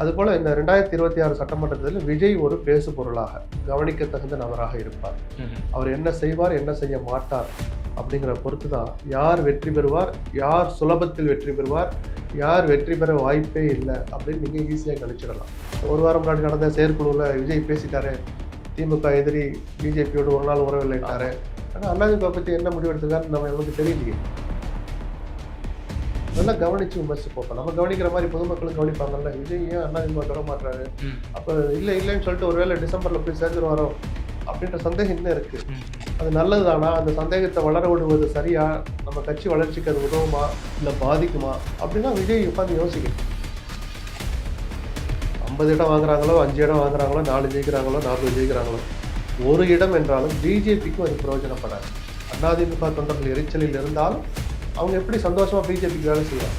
அதுபோல் இந்த ரெண்டாயிரத்தி இருபத்தி ஆறு சட்டமன்றத்தில் விஜய் ஒரு பேசு பொருளாக கவனிக்க தகுந்த நபராக இருப்பார். அவர் என்ன செய்வார் என்ன செய்ய மாட்டார் அப்படிங்கிற பொறுத்து தான் யார் வெற்றி பெறுவார் யார் சுலபத்தில் வெற்றி பெறுவார் யார் வெற்றி பெற வாய்ப்பே இல்லை அப்படின்னு நீங்கள் ஈஸியாக கணிச்சிடலாம். ஒரு வாரம் முன்னாடி நடந்த செயற்குழுவில் விஜய் பேசிட்டாரு. திமுக எதிரி பிஜேபியோடு ஒரு நாள் உறவில்லைட்டாரு ஆனால் அண்ணாதிமுக பற்றி என்ன முடிவு எடுத்துக்காருன்னு நம்ம நமக்கு தெரியலையே. நல்லா கவனிச்சு விமர்சிச்சு பார்ப்போம் நம்ம கவனிக்கிற மாதிரி பொதுமக்களும் கவனிப்பாங்கல்ல? விஜய் ஏன் அண்ணாதிமுக தொட மாட்டாரு அப்போ இல்லை இல்லைன்னு சொல்லிட்டு ஒருவேளை டிசம்பரில் போய் சேர்ந்துருவாரோ? அப்படின்ற சந்தேகம் இன்னும் இருக்கு. அது நல்லதுதானா? அந்த சந்தேகத்தை வளர விடுவது சரியா? நம்ம கட்சி வளர்ச்சிக்கு அது உதவுமா? இல்லை பாதிக்குமா? அப்படின்னா விஜய் உட்காந்து யோசிக்கணும். ஐம்பது இடம் வாங்குறாங்களோ அஞ்சு இடம் வாங்குறாங்களோ நாலு ஜெயிக்கிறாங்களோ நாற்பது ஜெயிக்கிறாங்களோ ஒரு இடம் என்றாலும் பிஜேபிக்கும் அது பிரயோஜனப்படாது. அதிமுக தொண்டர்கள் எரிச்சலில் இருந்தாலும் அவங்க எப்படி சந்தோஷமா பிஜேபிக்கு வேலை செய்வாங்க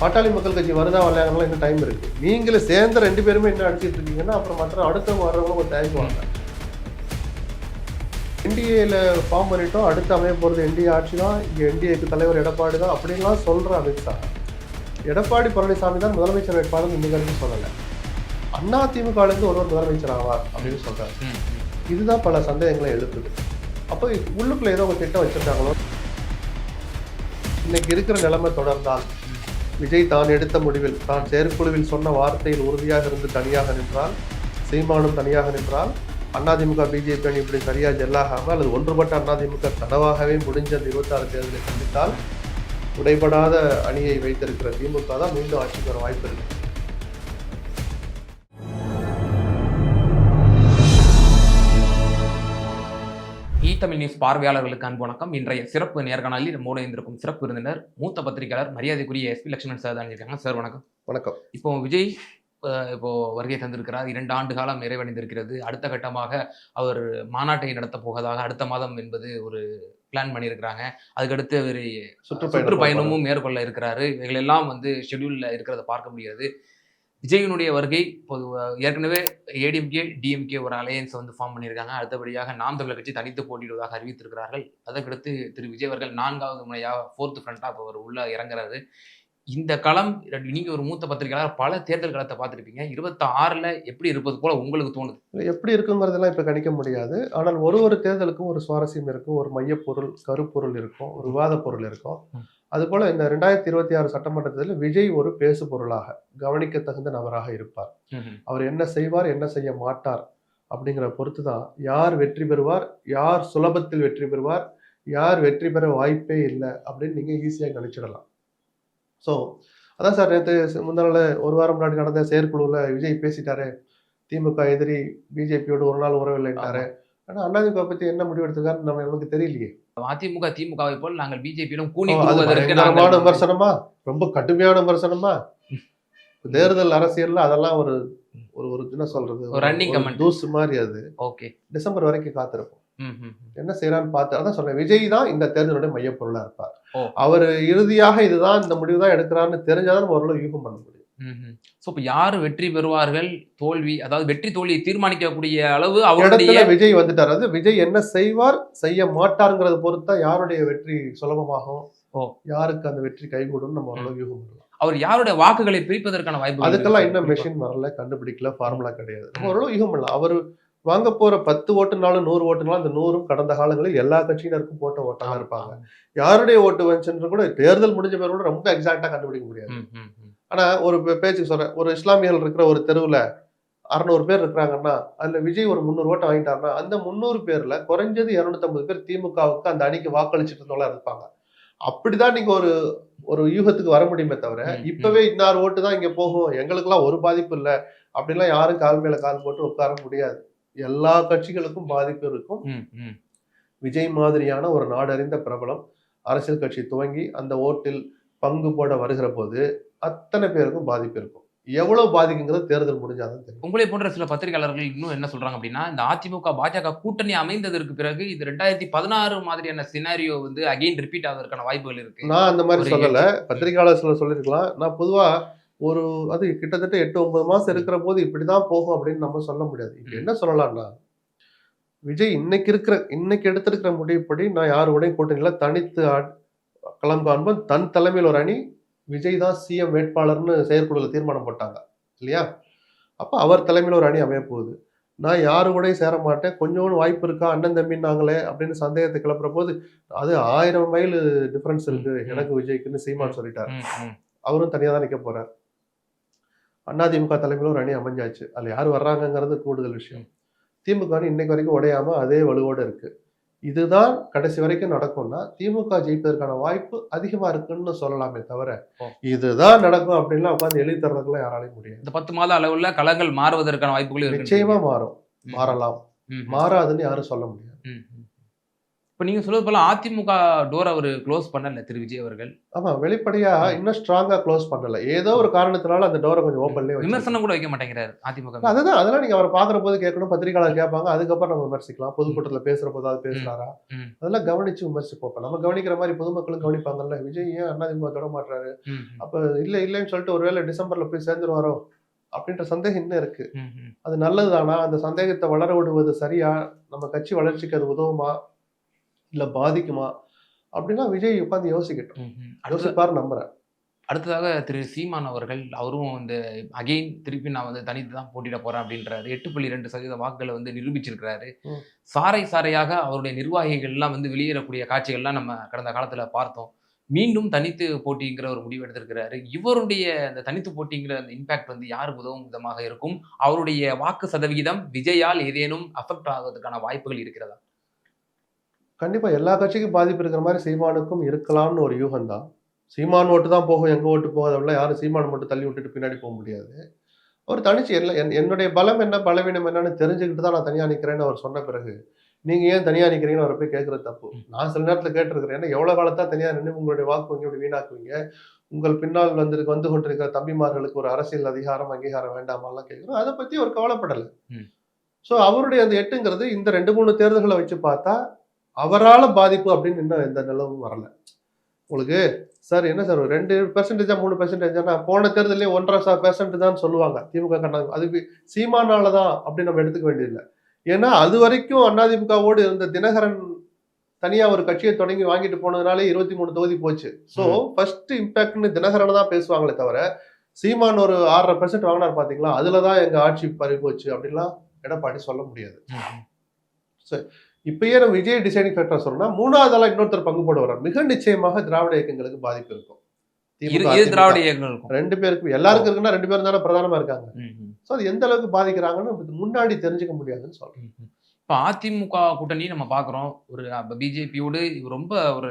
பாட்டாளி மக்கள் கட்சி வருதா வரலையாங்களோ இன்னும் டைம் இருக்கு. நீங்களும் சேர்ந்து ரெண்டு பேருமே என்ன அடிச்சிட்டு இருக்கீங்கன்னா அப்புறம் மற்ற அடுத்தவங்க வர்றவங்களும் கொஞ்சம் தயங்குவாங்க என்டிஏல ஃபார்ம் பண்ணிட்டோம். அடுத்து அமைய போகிறது என்டிஏ ஆட்சி தான். இங்கே என்டிஏக்கு தலைவர் எடப்பாடி தான். அப்படின்லாம் சொல்கிற அமித்ஷா எடப்பாடி பழனிசாமி தான் முதலமைச்சர் வேட்பாளர் இன்னைக்கு சொல்லலை. அண்ணா திமுகலேருந்து ஒருவர் முதலமைச்சர் ஆவார் அப்படின்னு சொல்றாரு. இதுதான் பல சந்தேகங்களை எழுப்புது. அப்போ உள்ளுக்குள்ள ஏதோ ஒரு திட்டம் வச்சிருக்காங்களோ? இன்னைக்கு இருக்கிற நிலைமை தொடர்ந்தால் விஜய் தான் எடுத்த முடிவில் தான் செயற்குழுவில் சொன்ன வார்த்தையில் உறுதியாக இருந்து தனியாக நின்றால் சீமானும் தனியாக நின்றால் அதிமுக பிஜேபி அணி இப்படி சரியாக ஜெல்லாகாமல் அல்லது ஒன்றுபட்ட அதிமுக கனவாகவே முடிஞ்ச அந்த இருபத்தாறு தேர்தலை சந்தித்தால் உடைபடாத அணியை வைத்திருக்கிற திமுக தான் மீண்டும் ஆட்சிக்கு வர வாய்ப்பு இருக்குது தமிழ் நியூஸ் பார்வையாளர்களுக்கு அன்பு வணக்கம். இன்றைய சிறப்பு நேர்காணலில் நம்மோடு இருந்திருக்கும் சிறப்பு விருந்தினர் மூத்த பத்திரிகையாளர் மரியாதைக்குரிய எஸ்பி லட்சுமணன் சார் தான் இருக்காங்க சார் வணக்கம். வணக்கம். இப்போ விஜய் இப்போ வருகை தந்திருக்கிறார். இரண்டு ஆண்டு காலம் நிறைவடைந்திருக்கிறது. அடுத்த கட்டமாக அவர் மாநாட்டை நடத்த போவதாக அடுத்த மாதம் என்பது ஒரு பிளான் பண்ணியிருக்கிறாங்க. அதுக்கடுத்து அவர் சுற்றுப்பயணம் சுற்றுப்பயணமும் மேற்கொள்ள இருக்கிறாரு. இவைகள் எல்லாம் வந்து ஷெட்யூல்ல இருக்கிறத பார்க்க முடியாது விஜயனுடைய வருகை பொதுவா ஏற்கனவே ஏடிஎம்கே டிஎம்கே ஒரு அலையன்ஸ் வந்து ஃபார்ம் பண்ணியிருக்காங்க. அடுத்தபடியாக நாம் தமிழர் கட்சி தனித்து போட்டியிடுவதாக அறிவித்திருக்கிறார்கள். அதற்கடுத்து திரு விஜய் அவர்கள் நான்காவது முறையாக ஃபோர்த் ஃப்ரண்ட்டாக இப்போ அவர் உள்ள இறங்குறாரு. இந்த களம் நீங்க ஒரு மூத்த பத்திரிகையாளர் பல தேர்தல் களத்தை பார்த்துருப்பீங்க. இருபத்தி ஆறுல எப்படி இருப்பது போல உங்களுக்கு தோணுது? எப்படி இருக்குங்கிறதெல்லாம் இப்போ கணிக்க முடியாது. ஆனால் ஒரு ஒரு தேர்தலுக்கும் ஒரு சுவாரஸ்யம் இருக்கும். ஒரு மையப்பொருள் கருப்பொருள் இருக்கும். ஒரு விவாத பொருள் இருக்கும். அதுபோல இந்த ரெண்டாயிரத்தி இருபத்தி ஆறு சட்டமன்றத்தில் விஜய் ஒரு பேசு பொருளாக கவனிக்க தகுந்த நபராக இருப்பார். அவர் என்ன செய்வார் என்ன செய்ய மாட்டார் அப்படிங்கிற பொறுத்து தான் யார் வெற்றி பெறுவார் யார் சுலபத்தில் வெற்றி பெறுவார் யார் வெற்றி பெற வாய்ப்பே இல்லை அப்படின்னு நீங்கள் ஈஸியாக கணிச்சிடலாம். ஸோ அதான் சார் நேற்று முன்னாள் ஒரு வாரம் முன்னாடி நடந்த செயற்குழுவில் விஜய் பேசிட்டாரு. திமுக எதிரி பிஜேபியோடு ஒரு நாள் உறவில்லைட்டாரு ஆனால் அதிமுக பற்றி என்ன முடிவு எடுத்துக்காருன்னு நம்ம நமக்கு தெரியலையே. அதிமுக திமுகவை போல் நாங்கள் பிஜேபியிலும் நாங்கள் விமர்சனமா? ரொம்ப கடுமையான விமர்சனமா? தேர்தல் அரசியல்ல அதெல்லாம் ஒரு ஒரு ஒரு என்ன சொல்றது? ஒரு running comment. தூசு மாதிரி அது. ஓகே. டிசம்பர் வரைக்கும் காத்திருப்போம். என்ன செய்யறான்னு பார்த்து அதான் சொன்னேன் விஜய் தான் இந்த தேர்தலுடைய மையப்பொருளா இருப்பார். அவர் இறுதியாக இதுதான் இந்த முடிவு தான் எடுக்கிறான்னு தெரிஞ்சாதான் ஓரளவு யூகம் பண்ண முடியும். ஸோ இப்போ யார் வெற்றி பெறுவார்கள்? தோல்வி அதாவது வெற்றி தோல்வியை தீர்மானிக்கக்கூடிய அளவு அவருடைய விஜய் வந்துட்டார். அது விஜய் என்ன செய்வார் செய்ய மாட்டாருங்கிறத பொறுத்தா யாருடைய வெற்றி சுலபமாகும்? ஓ. யாருக்கு அந்த வெற்றி கைகூடும் நம்ம ஓரளவு யூகம் அவர் யாருடைய வாக்குகளை பிரிப்பதற்கான வாய்ப்பு அதுக்கெல்லாம் இன்னும் மெஷின் வரல? கண்டுபிடிக்கல ஃபார்முலா கிடையாது. நம்ம ஓரளவு யூகம் பண்ணலாம். அவர் வாங்க போற பத்து ஓட்டுனாலும் நூறு ஓட்டுனாலும் அந்த நூறும் கடந்த காலங்களில் எல்லா கட்சியினருக்கும் போட்ட ஓட்டாக இருப்பாங்க. யாருடைய ஓட்டு வந்துச்சுன்னு கூட தேர்தல் முடிஞ்ச பேர் கூட ரொம்ப எக்ஸாக்டா கண்டுபிடிக்க முடியாது. ஆனா ஒரு பேச்சுக்கு சொல்றேன். ஒரு இஸ்லாமியர்கள் இருக்கிற ஒரு தெருவுல அறநூறு பேர் இருக்கிறாங்கன்னா அதுல விஜய் ஒரு முந்நூறு ஓட்டை வாங்கிட்டாருன்னா அந்த முந்நூறு பேர்ல குறைஞ்சது இருநூத்தம்பது பேர் திமுகவுக்கு அந்த அணிக்கு வாக்களிச்சுட்டு இருந்தவங்களா இருப்பாங்க. அப்படிதான் நீங்க ஒரு ஒரு யூகத்துக்கு வர முடியுமே தவிர. இப்பவே இன்னார் ஓட்டு தான் இங்க போகும். எங்களுக்கெல்லாம் ஒரு பாதிப்பு இல்லை. அப்படிலாம் யாரும் கால் மேல கால் போட்டு உட்கார முடியாது. எல்லா கட்சிகளுக்கும் பாதிப்பு இருக்கும். விஜய் மாதிரியான ஒரு நாடறிந்த பிரபலம் அரசியல் கட்சி துவங்கி அந்த ஓட்டில் பங்கு போட வருகிற போது அத்தனை பேருக்கும் பாதிப்பு இருக்கும். எவ்வளவு பாதிக்குங்கிறது தேர்தல் முடிஞ்சாதான் தெரியும். உங்களை போன்ற சில பத்திரிகையாளர்கள் இன்னும் என்ன சொல்றாங்க அப்படின்னா இந்த அதிமுக பாஜக கூட்டணி அமைந்ததற்கு பிறகு இது ரெண்டாயிரத்தி பதினாறு மாதிரியான சினாரியோ வந்து அகைன் ரிப்பீட் ஆவதற்கான வாய்ப்புகள் இருக்கு. நான் அந்த மாதிரி சொல்லல. பத்திரிகையாளர் சிலர் சொல்லியிருக்கலாம். நான் பொதுவா ஒரு அது கிட்டத்தட்ட எட்டு ஒன்பது மாசம் இருக்கிற போது இப்படிதான் போகும் அப்படின்னு நம்ம சொல்ல முடியாது. இப்ப. என்ன சொல்லலாம்னா விஜய் இன்னைக்கு இருக்கிற இன்னைக்கு எடுத்திருக்கிற முடிவுப்படி நான் யார் கூடயும் கூட்டணியில தனித்து களம் காண்போம் தன் தலைமையில் ஒரு அணி விஜய் தான் சிஎம் வேட்பாளர்னு செயற்குழுல தீர்மானம் போட்டாங்க இல்லையா? அப்ப அவர் தலைமையில் ஒரு அணி அமைய போகுது. நான் யாரு கூடயும் சேர மாட்டேன். கொஞ்சோண்டு வாய்ப்பு இருக்கா? அண்ணன் தம்பின்னாங்களே அப்படின்னு சந்தேகத்தை கிளப்புற போது அது ஆயிரம் மைல் டிஃபரன்ஸ் இருக்கு. எனக்கு விஜய்க்குன்னு சீமான் சொல்லிட்டார். அவரும் தனியாக தான் நிற்க போறார். அதிமுக தலைமையில் ஒரு அணி அமைஞ்சாச்சு. அதுல யார் வர்றாங்கங்கிறது கூடுதல் விஷயம். திமுக அணி இன்னைக்கு வரைக்கும் உடையாம அதே வலுவோட இருக்கு. இதுதான் கடைசி வரைக்கும் நடக்கும்னா திமுக ஜெயிப்பதற்கான வாய்ப்பு அதிகமா இருக்குன்னு சொல்லலாமே தவிர. இதுதான் நடக்கும் அப்படின்லாம் உட்காந்து எழுதி தர்றதுக்குலாம் யாராலையும் முடியாது. இந்த பத்து மாத அளவுல களங்கள் மாறுவதற்கான வாய்ப்புகள் நிச்சயமா மாறும். மாறலாம். மாறாதுன்னு யாரும் சொல்ல முடியாது. இப்ப நீங்க சொல்றது போல அதிமுக டோர் அவர் க்ளோஸ் பண்ணல திரு விஜய் அவர்கள். ஆமா வெளிப்படையா இன்னும் ஸ்ட்ராங்கா க்ளோஸ் பண்ணல. ஏதோ ஒரு காரணத்தினால அந்த டோரை கொஞ்சம் ஓப்பன்லேயே விமர்சனம் கூட வைக்க மாட்டேங்கிறாரு அதிமுக. அதுதான் அதெல்லாம் நீங்க அவரை பாக்குற போது கேட்கணும் பத்திரிகையாளர் கேட்பாங்க அதுக்கப்புறம் நம்ம விமர்சிக்கலாம். பொதுக்கூட்டத்துல பேசுற போதாவது பேசுறாரா? ம். அதெல்லாம் கவனிச்சு விமர்சிப்போம். நம்ம கவனிக்கிற மாதிரி பொதுமக்களும் கவனிப்பாங்கல்ல விஜய் ஏன் அதிமுக தொட மாட்டாரு அப்ப இல்ல இல்லைன்னு சொல்லிட்டு ஒருவேளை டிசம்பர்ல போய் சேர்ந்துருவாரோ? அப்படின்ற சந்தேகம் இன்னும் இருக்கு. அது நல்லதுதானா? அந்த சந்தேகத்தை வளர விடுவது சரியா? நம்ம கட்சி வளர்ச்சிக்கு அது உதவுமா? இல்ல பாதிக்குமா? அப்படின்னா விஜய் உட்காந்து யோசிக்கட்டும். யோசிப்பாரு நம்புறேன். அடுத்ததாக திரு சீமான் அவர்கள் அவரும் இந்த அகைன் திருப்பி நான் வந்து தனித்து தான் போட்டியிட போறேன் அப்படின்றாரு. எட்டு புள்ளி ரெண்டு சதவீத வாக்குகளை வந்து நிரூபிச்சிருக்கிறாரு. சாறை சாறையாக அவருடைய நிர்வாகிகள் எல்லாம் வந்து வெளியேறக்கூடிய காட்சிகள்லாம் நம்ம கடந்த காலத்துல பார்த்தோம். மீண்டும் தனித்து போட்டிங்கிற ஒரு முடிவு எடுத்திருக்கிறாரு. இவருடைய அந்த தனித்து போட்டிங்கிற அந்த இம்பாக்ட் வந்து யாருக்கு உதவும் விதமாக இருக்கும்? அவருடைய வாக்கு சதவிகிதம் விஜயால் ஏதேனும் அஃபெக்ட் ஆகுவதற்கான வாய்ப்புகள் இருக்கிறதா? கண்டிப்பா எல்லா கட்சிக்கும் பாதிப்பு இருக்கிற மாதிரி சீமானுக்கும் இருக்கலாம்னு ஒரு யூகம் தான் சீமான் ஓட்டு தான் போகும் எங்க ஓட்டு போகாத அப்படிலாம் யாரும் சீமான் மட்டும் தள்ளி விட்டுட்டு பின்னாடி போக முடியாது. அவர் தனிச்சு எல்லா என்- என்னுடைய பலம் என்ன பலவீனம் என்னன்னு தெரிஞ்சுக்கிட்டு தான் நான் தனியா நிக்கிறேன்னு அவர் சொன்ன பிறகு நீங்க ஏன் தனியா நிக்கிறீங்கன்னு அவரை போய் கேட்கறது தப்பு. நான் சில நேரத்துல கேட்டிருக்கிறேன் ஏன்னா எவ்வளவு காலத்தா தனியா நின்று உங்களுடைய வாக்கு வங்கி இப்படி வீணாக்குவீங்க? உங்கள் பின்னால் வந்து வந்து கொண்டிருக்கிற தம்பிமார்களுக்கு ஒரு அரசியல் அதிகாரம் அங்கீகாரம் வேண்டாமெல்லாம் கேட்கிறோம். அதை பத்தி அவர் கவலைப்படலை. ஸோ அவருடைய அந்த எட்டுங்கிறது இந்த ரெண்டு மூணு தேர்தல்களை வச்சு பார்த்தா அவரால பாதிப்பு அப்படின்னு இன்னும் எந்த நிலவும் வரல. உங்களுக்கு சார் என்ன சார் ஒரு ரெண்டு பெர்சன்டேஜா மூணு பெர்சன்டேஜா போன தேர்தலே ஒன்றரை பெர்சன்ட் தான் சொல்லுவாங்க திமுக கண்டாங்க அதுக்கு சீமானால தான் அப்படின்னு நம்ம எடுத்துக்க வேண்டியதில்லை. ஏன்னா அது வரைக்கும் அதிமுகவோடு இருந்த தினகரன் தனியா ஒரு கட்சியை தொடங்கி வாங்கிட்டு போனதுனாலே இருபத்தி மூணு தொகுதி போச்சு. ஸோ ஃபர்ஸ்ட் இம்பாக்ட்னு தினகரனை தான் பேசுவாங்களே தவிர சீமான் ஒரு ஆறரை பெர்சன்ட் வாங்கினார் பாத்தீங்களா? அதுல தான் எங்க ஆட்சி பறி போச்சு அப்படின்லாம் எடப்பாடி சொல்ல முடியாது. இப்பயே நம்ம விஜய் டிசைனிங் ஃபேக்டர் சொல்லணும்னா மூணாவது ஆளா இன்னொருத்தர் பங்கு போட வர்றார். மிக நிச்சயமாக திராவிட இயக்கங்களுக்கு பாதிப்பு இருக்கும். திராவிட இயக்கங்கள் இருக்கும். ரெண்டு பேருக்கு எல்லாருக்கும் இருக்குன்னா ரெண்டு பேரும் தானே பிரதானமா இருக்காங்க. ஸோ அது எந்த அளவுக்கு பாதிக்கிறாங்கன்னு முன்னாடி தெரிஞ்சுக்க முடியாதுன்னு சொல்றேன். இப்போ அதிமுக கூட்டணி நம்ம பார்க்குறோம் ஒரு பிஜேபியோடு ரொம்ப ஒரு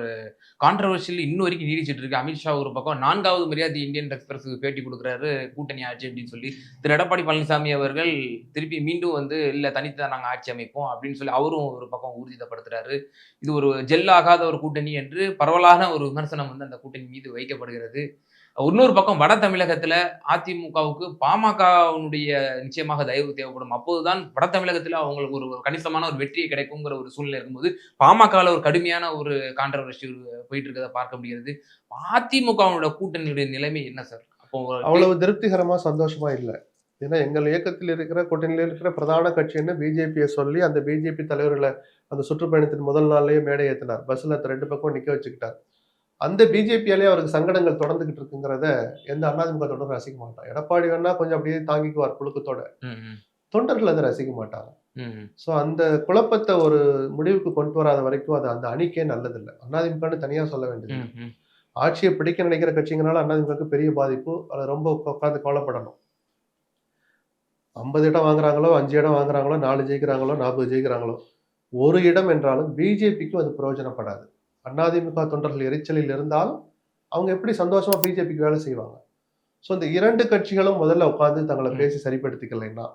கான்ட்ரவர்ஷியல் இன்னும் வரைக்கும் நீடிச்சிட்டு இருக்கு. அமித்ஷா ஒரு பக்கம் நான்காவது மரியாதை இந்தியன் எக்ஸ்பிரஸுக்கு பேட்டி கொடுக்குறாரு. கூட்டணி ஆட்சி அப்படின்னு சொல்லி. திரு எடப்பாடி பழனிசாமி அவர்கள் திருப்பி மீண்டும் வந்து இல்லை தனித்து நாங்கள் ஆட்சி அமைப்போம் அப்படின்னு சொல்லி அவரும் ஒரு பக்கம் ஊர்ஜிதப்படுத்துறாரு. இது ஒரு ஜெல் ஆகாத ஒரு கூட்டணி என்று பரவலான ஒரு விமர்சனம் வந்து அந்த கூட்டணி மீது வைக்கப்படுகிறது. இன்னொரு பக்கம் வட தமிழகத்துல அதிமுகவுக்கு பாமகவுடைய நிச்சயமாக தயவு தேவைப்படும். அப்போதுதான் வட தமிழகத்துல அவங்களுக்கு ஒரு கணிசமான ஒரு வெற்றி கிடைக்குங்கிற ஒரு சூழ்நிலை இருக்கும்போது பாமகவில் ஒரு கடுமையான ஒரு கான்ட்ரவர்சி போயிட்டு இருக்கதை பார்க்க முடிகிறது. அதிமுகவுடைய கூட்டணியுடைய நிலைமை என்ன சார்? அப்போ அவ்வளவு திருப்திகரமா சந்தோஷமா இல்லை. ஏன்னா எங்கள் இயக்கத்தில் இருக்கிற கூட்டணியில் இருக்கிற பிரதான கட்சின்னு பிஜேபியை சொல்லி அந்த பிஜேபி தலைவர்களை அந்த சுற்றுப்பயணத்தின் முதல் நாள்லயே மேடை ஏற்றினார் பஸ்ல ரெண்டு பக்கம் நிக்க வச்சுக்கிட்டார். அந்த பிஜேபியாலே அவருக்கு சங்கடங்கள் தொடர்ந்துகிட்டு இருக்குங்கிறத எந்த அதிமுக தொடர்ந்து ரசிக்க மாட்டான் எடப்பாடி வேணா கொஞ்சம் அப்படியே தாங்கிக்குவார் புழுக்கத்தோட. தொண்டர்கள் அதை ரசிக்க மாட்டாங்க. ஸோ அந்த குழப்பத்தை ஒரு முடிவுக்கு கொண்டு வராத வரைக்கும் அது அந்த அணிக்கே நல்லதில்லை. அதிமுகன்னு தனியா சொல்ல வேண்டியது. ஆட்சியை பிடிக்க நினைக்கிற கட்சிங்கனால அதிமுகவுக்கு பெரிய பாதிப்பு. அது ரொம்ப உட்காந்து கவலைப்படணும். ஐம்பது இடம் வாங்குறாங்களோ அஞ்சு இடம் வாங்குறாங்களோ நாலு ஜெயிக்கிறாங்களோ நாற்பது ஜெயிக்கிறாங்களோ ஒரு இடம் என்றாலும் பிஜேபிக்கும் அது பிரயோஜனப்படாது. அதிமுக தொண்டர்கள் எரிச்சலில் இருந்தால் அவங்க எப்படி சந்தோஷமா பிஜேபிக்கு வேலை செய்வாங்க? ஸோ இந்த இரண்டு கட்சிகளும் முதல்ல உட்காந்து தங்களை. பேசி சரிப்படுத்திக்கலைன்னா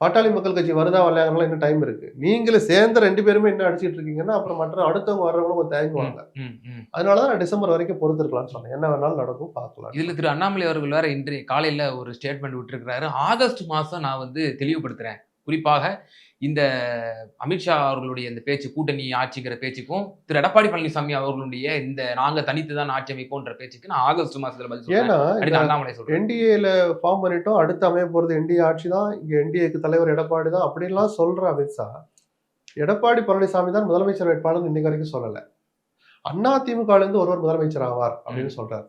பாட்டாளி மக்கள் கட்சி வருதா வரலையாங்கலாம் இன்னும் டைம் இருக்கு. நீங்களே சேர்ந்து ரெண்டு பேருமே என்ன அடிச்சிட்டு இருக்கீங்கன்னா அப்புறம் மற்ற அடுத்தவங்க வர்றவங்களும் தயங்குவாங்க. அதனாலதான் டிசம்பர் வரைக்கும் பொறுத்திருக்கலாம்னு சொன்னேன். என்ன வேணாலும் நடக்கும் பார்க்கலாம். இதுல திரு அண்ணாமலை அவர்கள் வேற இன்று காலையில ஒரு ஸ்டேட்மெண்ட் விட்டுருக்கிறாரு. ஆகஸ்ட் மாசம் நான் வந்து தெளிவுபடுத்துறேன். குறிப்பாக இந்த அமித்ஷா அவர்களுடைய இந்த பேச்சு கூட்டணி ஆட்சிங்கிற பேச்சுக்கும் திரு எடப்பாடி பழனிசாமி அவர்களுடைய இந்த நாங்க தனித்து தான் ஆட்சி அமைப்போன்ற பேச்சுக்கு நான் ஆகஸ்ட் மாசத்துல பதில் அண்ணாமலை சொல்றேன். என்டிஏல ஃபார்ம் பண்ணிட்டோம் அடுத்து அமைய போறது என்டிஏ ஆட்சி தான் இங்க என்டிஏக்கு தலைவர் எடப்பாடி தான் அப்படின்லாம் சொல்ற அமித்ஷா எடப்பாடி பழனிசாமி தான் முதலமைச்சர் வேட்பாளர் இன்னைக்கு வரைக்கும் சொல்லல. அண்ணா திமுக இருந்து ஒருவர் முதலமைச்சர் ஆவார் அப்படின்னு சொல்றாரு.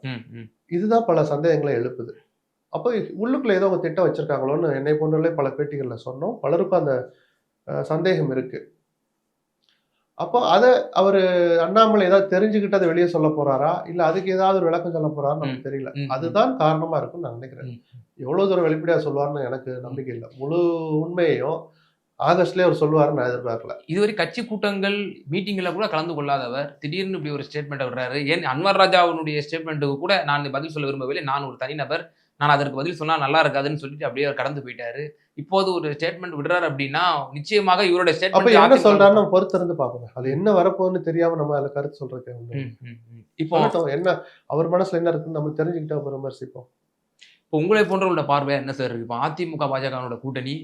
இதுதான் பல சந்தேகங்களை எழுப்புது. அப்போ உள்ளுக்குள்ள ஏதோ அவங்க திட்டம் வச்சிருக்காங்களோன்னு என்னை போன்றவர்களே பல பேட்டிகள்ல சொன்னோம். பலருக்கும் அந்த சந்தேகம் இருக்கு. அப்போ அதை அவர் அண்ணாமலை ஏதாவது தெரிஞ்சுக்கிட்டு அதை வெளியே சொல்ல போறாரா? இல்ல அதுக்கு ஏதாவது ஒரு விளக்கம் சொல்ல போறாரு நமக்கு தெரியல. அதுதான் காரணமா இருக்கும்னு நான் நினைக்கிறேன். எவ்வளவு தூரம் வெளிப்படையா சொல்லுவாருன்னு எனக்கு நம்பிக்கை இல்லை. முழு உண்மையையும் ஆகஸ்ட்லயே அவர் சொல்லுவாருன்னு நான் எதிர்பார்க்கல. இதுவரை கட்சி கூட்டங்கள் மீட்டிங்ல கூட கலந்து கொள்ளாதவர். திடீர்னு இப்படி ஒரு ஸ்டேட்மெண்ட் விடுறாரு ஏன் அன்வர் ராஜாவுடைய ஸ்டேட்மெண்ட்டுக்கு கூட நான் பதில் சொல்ல விரும்பவில்லை. நான் ஒரு தனிநபர். நான் அதற்கு பதில் சொன்னா நல்லா இருக்காதுன்னு சொல்லிட்டு அப்படியே அவர் கடந்து போயிட்டாரு. இப்போது ஒரு ஸ்டேட்மெண்ட் விடுறாரு அப்படின்னா நிச்சயமாக இவருடைய அப்ப என்ன ஸ்டேட்மெண்ட் சொல்றாருன்னு நம்ம பொறுத்திருந்து பார்ப்போம் அது என்ன வரப்போகுதுன்னு தெரியாம நம்ம அதுல கருத்து சொல்றதுக்கு ஒண்ணு இப்போ. என்ன அவர் மனசுல என்ன இருக்குன்னு நம்ம தெரிஞ்சுக்கிட்டா விமர்சிப்போம் இப்போ உங்களை போன்றவங்களோட பார்வை என்ன சார் இப்போ அதிமுக பாஜகவோட கூட்டணி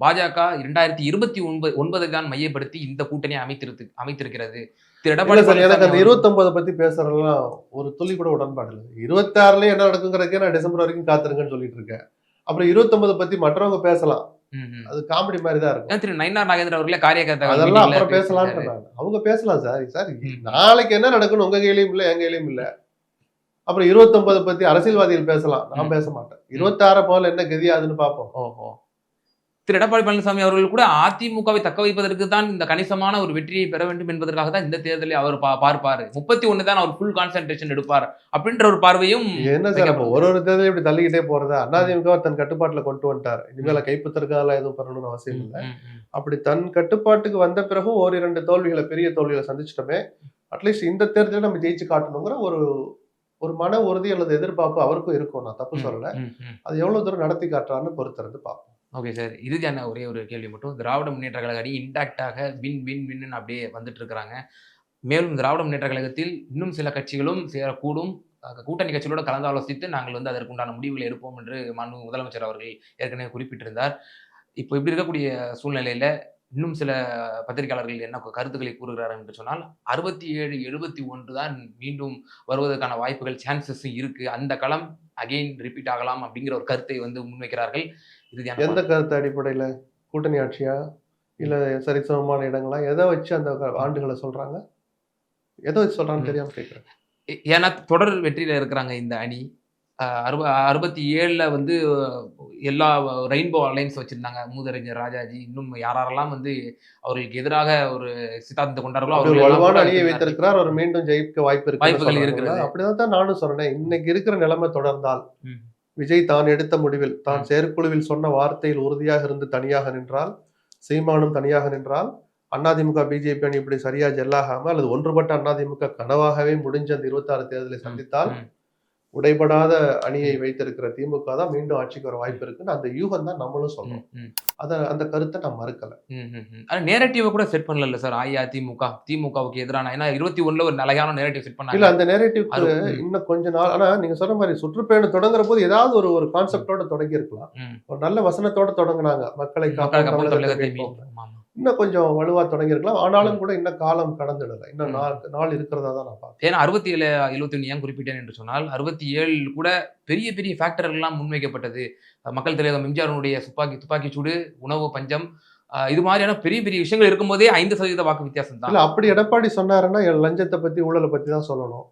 பாஜக இரண்டாயிரத்தி இருபத்தி ஒன்பது ஒன்பதை தான் மையப்படுத்தி இந்த கூட்டணியை அமைத்திருக்கு அமைத்திருக்கிறது. திரு எடப்பாடி எனக்கு அந்த இருபத்தொன்பதை பத்தி பேசுறதெல்லாம் ஒரு துளி கூட உடன்பாடு இல்லை. இருபத்தாறுலயே என்ன நடக்குங்கிறதுக்கே நான் டிசம்பர் வரைக்கும் காத்திருங்கன்னு சொல்லிட்டு இருக்கேன். அப்புறம் இருபத்தொன்பது பத்தி மற்றவங்க பேசலாம். அது காமெடி மாதிரி தான் இருக்கும். திரு நயினார் நாகேந்திர அவர்களே காரியகர்த்தா அதெல்லாம் அப்புறம் பேசலாம்னு அவங்க பேசலாம் சார். சார். நாளைக்கு என்ன நடக்குன்னு உங்க கையிலயும் இல்ல எங்க கையிலயும் இல்ல. அப்புறம் இருபத்தொன்பது பத்தி அரசியல்வாதிகள் பேசலாம். நான். பேச மாட்டேன். இருபத்தாறு போல என்ன கதியாதுன்னு பார்ப்போம். ஓஹோ. திரு எடப்பாடி பழனிசாமி அவர்கள் கூட அதிமுகவை தக்க வைப்பதற்கு தான் இந்த கணிசமான ஒரு வெற்றியை பெற வேண்டும் என்பதற்காக தான் இந்த தேர்தலை அவர் பா- பார்ப்பாரு. முப்பத்தி ஒண்ணு தான் அவர் ஃபுல் கான்சென்ட்ரேஷன் எடுப்பார் அப்படின்ற ஒரு பார்வையும் என்ன சார் அப்ப ஒரு ஒரு தேர்தலும் இப்படி தள்ளிக்கிட்டே போறதா? அதிமுக தன் கட்டுப்பாட்டுல கொண்டு வந்துட்டார். இனிமேல கைப்பற்றதுக்காக எதுவும் பண்ணணும்னு அவசியம் இல்லை. அப்படி தன் கட்டுப்பாட்டுக்கு வந்த பிறகும் ஓரிரண்டு தோல்விகளை பெரிய தோல்விகளை சந்திச்சிட்டோமே. அட்லீஸ்ட் இந்த தேர்தலில் நம்ம ஜெயிச்சு காட்டணுங்கிற ஒரு ஒரு மன உறுதி அல்லது எதிர்பார்ப்பு அவருக்கும் இருக்கும். நான் தப்பு சொல்லல. அது எவ்வளவு தூரம் நடத்தி காட்டுறான்னு பொறுத்திருந்து பார்ப்போம். Okay sir. இறுதியான ஒரே ஒரு கேள்வி மட்டும். திராவிட முன்னேற்ற கழக அணி இன்டாக்டாக வின் வின் வின்னு அப்படியே வந்துட்டு இருக்கிறாங்க மேலும் திராவிட முன்னேற்ற கழகத்தில் இன்னும் சில கட்சிகளும் சேரக்கூடும். கூட்டணி கட்சிகளோடு கலந்து ஆலோசித்து நாங்கள் வந்து அதற்குண்டான முடிவுகளை எடுப்போம் என்று மனு முதலமைச்சர் அவர்கள் ஏற்கனவே குறிப்பிட்டிருந்தார். இப்போ இப்படி இருக்கக்கூடிய சூழ்நிலையில் இன்னும் சில பத்திரிகையாளர்கள் என்ன கருத்துக்களை கூறுகிறார்கள் என்று சொன்னால் அறுபத்தி ஏழு எழுபத்தி ஒன்று தான் மீண்டும் வருவதற்கான வாய்ப்புகள் சான்சஸும் இருக்கு. அந்த களம் அகெயின் ரிப்பீட் ஆகலாம் அப்படிங்கிற ஒரு கருத்தை வந்து முன்வைக்கிறார்கள். இறுதியான எந்த கருத்து அடிப்படையில? கூட்டணி ஆட்சியா? இல்ல சரிசமமான இடங்களா? எதை வச்சு அந்த ஆண்டுகளை சொல்றாங்க? எதை வச்சு சொல்றாங்கன்னு தெரியாம கேட்கிறேன் ஏன்னா தொடர் வெற்றியில இருக்கிறாங்க இந்த அணி. அறுப அறுபத்தி ஏழுல வந்து எல்லா ரெயின்போ அலைன்ஸ் வச்சிருந்தாங்க மூதறிஞர் ராஜாஜி இன்னும் யாரெல்லாம் வந்து அவர்களுக்கு எதிராக ஒரு சித்தாந்தத்தை கொண்டார்களோ எல்லாம் வலுவான அணியை. வைத்திருக்கிறார் அவர் மீண்டும் ஜெயிக்க வாய்ப்பு இருக்கு வாய்ப்புகள் இருக்கிறது. அப்படிதான் தான் நானும் சொன்னேன் இன்னைக்கு இருக்கிற நிலைமை தொடர்ந்தால். விஜய் தான் எடுத்த முடிவில் தான். செயற்குழுவில் சொன்ன வார்த்தையில் உறுதியாக இருந்து தனியாக நின்றால் சீமானும் தனியாக நின்றால் அதிமுக பிஜேபி அணி இப்படி சரியா ஜெல்லாகாம அல்லது ஒன்றுபட்ட அதிமுக கனவாகவே முடிஞ்ச அந்த இருபத்தாறு தேர்தலை சந்தித்தால். உடைபடாத அணியை வைத்திருக்கிற திமுக தான் மீண்டும் ஆட்சிக்கு வர வாய்ப்பு இருக்குன்னு அந்த யூகம் தான் நம்மளும் சொல்றோம். அத அந்த கருத்தை நான் மறுக்கல. ஆனா நேரட்டிவை கூட செட் பண்ணல சார் அஇஅதிமுக. திமுகவுக்கு எதிரான ஏன்னா இருபத்தி ஒண்ணுல ஒரு நிலையான நேரட்டிவ் செட் இல்ல பண்ணாங்க அந்த ம், இன்னும் கொஞ்ச நாள் ஆனா நீங்க சொன்ன மாதிரி சுற்றுப்பயணம் தொடங்குற போது ஏதாவது ஒரு ஒரு கான்செப்டோட தொடங்கி இருக்கலாம். ஒரு நல்ல வசனத்தோட தொடங்குனாங்க. மக்களை மக்கள் இன்னும் கொஞ்சம் வலுவா தொடங்கி இருக்கலாம் ஆனாலும் கூட இன்னும் காலம் கடந்துடல இன்னும். நாள் நாள் இருக்கிறதா தான் நான் பார்க்கிறேன். ஏன்னா அறுபத்தி ஏழு எழுபத்தி ஒன்று ஏன் குறிப்பிட்டேன் என்று சொன்னால் அறுபத்தி ஏழு கூட பெரிய பெரிய ஃபேக்டர்கள் எல்லாம் முன்வைக்கப்பட்டது. மக்கள் தலைவர் எம்ஜிஆருடைய துப்பாக்கி துப்பாக்கி சூடு உணவு பஞ்சம் இது மாதிரியான பெரிய பெரிய விஷயங்கள் இருக்கும்போதே ஐந்து சதவீத வாக்கு வித்தியாசம் தான் இல்ல அப்படி எடப்பாடி சொன்னாருன்னா என் லஞ்சத்தை பத்தி ஊழலை பத்தி தான் சொல்லணும்.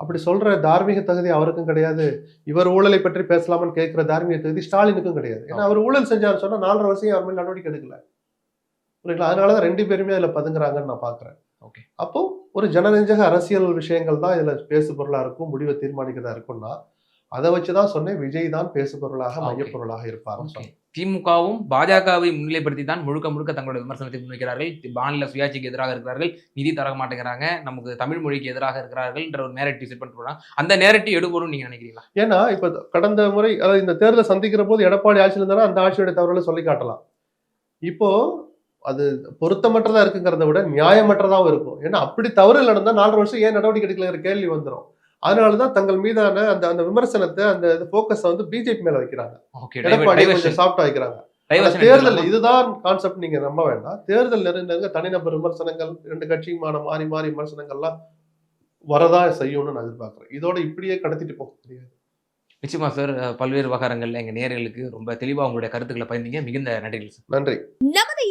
அப்படி சொல்ற தார்மீக தகுதி அவருக்கும் கிடையாது. இவர் ஊழலை பற்றி பேசலாமான்னு கேட்கிற தார்மீக தகுதி ஸ்டாலினுக்கும் கிடையாது. ஏன்னா அவர் ஊழல் செஞ்சாரு சொன்னா நாலரை வருஷம் அவர் மேல் நடவடிக்கை எடுக்கல? புரியுங்களா அதனாலதான் ரெண்டு பேருமே அதுல பதுங்குறாங்கன்னு நான் பாக்குறேன். Okay. அப்போ ஒரு ஜனநெஞ்சக அரசியல் விஷயங்கள் தான் இதுல பேசு பொருளா இருக்கும் முடிவை தீர்மானிக்கிறதா இருக்கும்னா அதை வச்சுதான் சொன்னேன் விஜய் தான் பேசு பொருளாக Okay. மையப்பொருளாக. சொன்னேன். திமுகவும் பாஜகவை முன்னிலைப்படுத்தி தான் முழுக்க முழுக்க தங்களுடைய விமர்சனத்தை முன்வைக்கிறார்கள். மாநில சுயாட்சிக்கு எதிராக இருக்கிறார்கள் நிதி தர மாட்டேங்கிறாங்க நமக்கு தமிழ் மொழிக்கு எதிராக இருக்கிறார்கள் என்ற ஒரு நேரட்டிவ் செட் பண்ணிட்டு போறாங்க. அந்த நேரட்டிவ் எடுபடும் நீங்க நினைக்கிறீங்களா? ஏன்னா இப்ப கடந்த முறை அதாவது இந்த தேர்தலை சந்திக்கிற போது எடப்பாடி ஆட்சியில் இருந்தாலும் அந்த ஆட்சியோட தவறுகளை சொல்லி காட்டலாம். இப்போ அது பொருத்தமற்றதா இருக்குங்கிறத விட நியாயமற்றதாவும் இருக்கும். ஏன்னா அப்படி தவறு நடந்தா நாலு வருஷம் ஏன் நடவடிக்கை எடுக்கலங்கிற கேள்வி வந்துரும். அதனாலதான் தங்கள் மீதான அந்த அந்த விமர்சனத்தை அந்த போக்கஸை வந்து பிஜேபி மேல வைக்கிறாங்க. ஓகே எடப்பாடி கொஞ்சம் சாஃப்டா வைக்கிறாங்க தேர்தல் இதுதான் கான்செப்ட் நீங்க நம்ப வேண்டாம். தேர்தல் நெருங்க நெருங்க தனிநபர் விமர்சனங்கள் ரெண்டு கட்சியுமான மாறி மாறி விமர்சனங்கள்லாம் வரதா செய்யும்னு நான் எதிர்பார்க்கிறேன். இதோட இப்படியே கடத்திட்டு போக முடியாது. நிச்சயமா சார் பல்வேறு விவகாரங்கள்ல எங்க நேயர்களுக்கு ரொம்ப தெளிவா உங்களுடைய கருத்துக்களை பகிர்ந்தீங்க. மிகுந்த நன்றிகள் சார் நன்றி.